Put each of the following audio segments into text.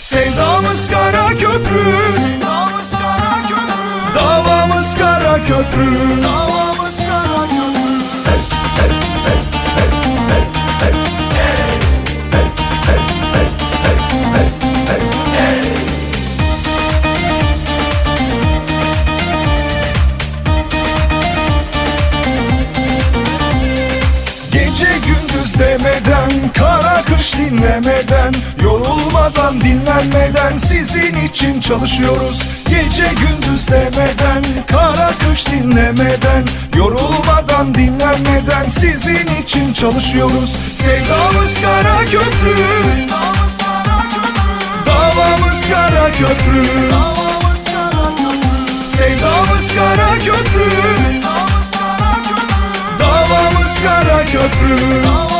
Sevdamız kara köprü. Sevdamız kara köprü. Davamız kara köprü. Davamız kara köprü. Gece gündüz demeden Kara kış dinlemeden Yorulmadan dinlenmeden Sizin için çalışıyoruz. Gece gündüz demeden Kara kış dinlemeden Yorulmadan dinlenmeden Sizin için çalışıyoruz. Sevdamız kara köprü. Davamız kara köprü Davamız Sevdamız kara köprü. Sevdamız kara köprü. Davamız kara köprü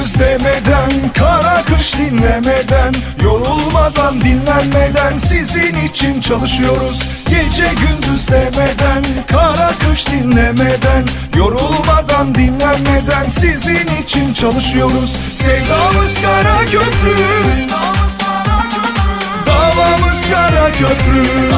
gündüz demeden Kara kış dinlemeden Yorulmadan dinlenmeden Sizin için çalışıyoruz. Gece gündüz demeden Kara kış dinlemeden Yorulmadan dinlenmeden Sizin için çalışıyoruz. Sevdamız kara köprü. Davamız kara köprü